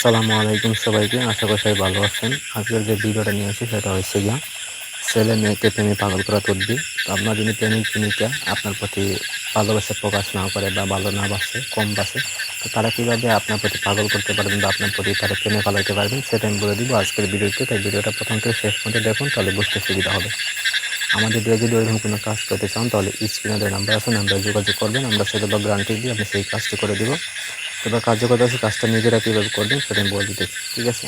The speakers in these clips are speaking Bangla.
আসসালামু আলাইকুম সবাইকে, আশা করি সবাই ভালো আছেন। আজকের যে ভিডিওটা নিয়ে আসি সেটা হচ্ছে গিয়া, ছেলে মেয়েকে প্রেমে পাগল করা তদ্বি আপনার যদি প্রেমিক প্রেমিকা, আপনার প্রতি ভালোবাসা প্রকাশ না করে বা ভালো না বাসে, কম বাসে, তো তারা কীভাবে আপনার প্রতি পাগল করতে পারবেন বা আপনার প্রতি তারা প্রেমে পালাইতে পারবেন, সেটা আমি বলে দিব আজকের ভিডিওতে। তাই ভিডিওটা প্রথম থেকে শেষ পর্যন্ত দেখুন, তাহলে বুঝতে সুবিধা হবে। আমাদের দিয়ে যদি ওইরকম কোনো কাজ করতে চান, তাহলে স্ক্রিনে নাম্বার আছে, নাম্বারে যোগাযোগ করবেন। আমরা সেটা বা গ্রান্টি দিয়ে আপনি সেই কাজটি করে দিব। এবার কার্যকর আছে কাজটা নিজেরা কীভাবে করবেন সেটা আমি বলে দিতেছি, ঠিক আছে?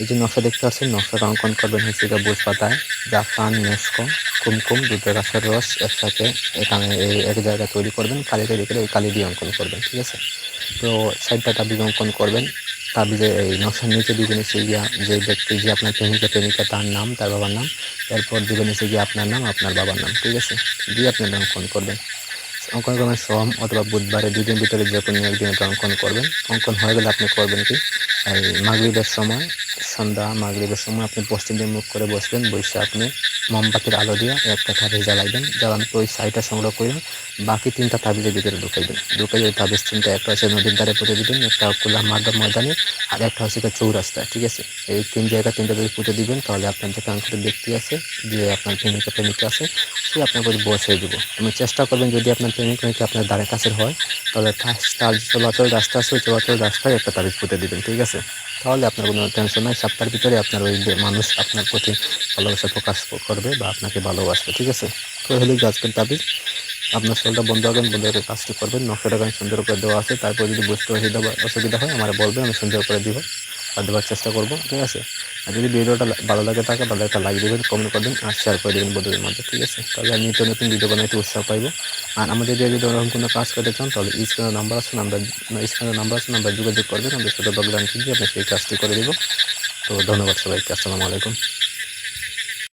এই যে নকশা দেখতে পাচ্ছেন নকশাটা অঙ্কন করবেন হচ্ছে বোঝ পাতায় জাফরান, মেসকো, কুমকুম দুটো গাছের রস একসাথে এখানে এই এক জায়গায় তৈরি করবেন, কালি তৈরি করে ওই কালি দিয়ে অঙ্কন করবেন, ঠিক আছে? তো সাইডটা তাবিজ অঙ্কন করবেন, তাবিজে এই নকশার নিচে দিবেন এসে গিয়া যে ব্যক্তি যে আপনার প্রেমিকা প্রেমিকা, তার নাম, তার বাবার নাম এরপর দিবেন এসে গিয়ে আপনার নাম, আপনার বাবার নাম, ঠিক আছে? দিয়ে আপনার অঙ্কন করবেন। অঙ্কন করবেন সোম অথবা বুধবারে দুদিন ভিতরে যে কোনো একদিন এটা অঙ্কন করবেন। অঙ্কন হয়ে গেলে আপনি করবেন কি? এই মাগরীবের সময় সন্ধ্যা, মাগরিবের সময় আপনি পশ্চিম দিকে মুখ করে বসবেন, বসে আপনি মোমবাতির আলো দিয়ে একটা তাবিজ জ্বালাইবেন জ্বালানোর পর ওই সাইডটা সংগ্রহ করে বাকি তিনটা তাবিজের ভিতরে ঢুকাইবেন ঢুকাই ওই তাবিজ তিনটা, একটা হচ্ছে নদীর ধারে পুঁতে দিবেন, একটা খোলা মাঠ ময়দানে, আর একটা হচ্ছে চৌরাস্তা ঠিক আছে? এই তিন জায়গা তিনটা যদি পুঁতে দিবেন, তাহলে আপনার যে কাঙ্ক্ষিত ব্যক্তি আছে, যে আপনার প্রেমিকা প্রেমিকা আছে, সে আপনার প্রতি হয়ে যাব। আপনি চেষ্টা করবেন যদি আপনার প্রেমিক, প্রেমিকা আপনার দ্বারে কাছের হয়, তাহলে তার চলাচল রাস্তা আছে চলাচল রাস্তায় একটা তাবিজ পুঁতে দিবেন, ঠিক আছে? তাহলে আপনার কোনো টেনশন নাই সপ্তাহের ভিতরে আপনার ওই মানুষ আপনার প্রতি ভালোবাসা প্রকাশ করবে বা আপনাকে ভালোবাসবে, ঠিক আছে? তো হলে আজকের তাবিজ। আপনার শরীরটা বন্ধ রাখবেন বন্ধ রেখে কাজটি করবেন, নকশাটা গান সুন্দর করে দেওয়া আছে, তারপর যদি বুঝতে অসুবিধা অসুবিধা হয়, আমার বলবেন, আমি সুন্দর করে দিব আর দেওয়ার চেষ্টা করব, ঠিক আছে? আর যদি ভিডিওটা ভালো লাগে থাকে, তাহলে একটা লাইক দেবেন কমেন্ট করবেন আর শেয়ার করে দেবেন বন্ধুদের মধ্যে, ঠিক আছে? তাহলে আমি নিত্য নতুন ভিডিও বানাইতে উৎসাহ পাইবো। আর আমাদের যদি ওরকম কোনো কাজ করতে চান, তাহলে স্ক্রিনের নাম্বার আছে নাম্বার স্ক্রিনের নাম্বার আছে নাম্বার যোগাযোগ করবেন। আমাদের সাথে বগলান দিয়ে আপনি সেই কাজটি করে দেবো। তো ধন্যবাদ সবাইকে। আসসালামু আলাইকুম।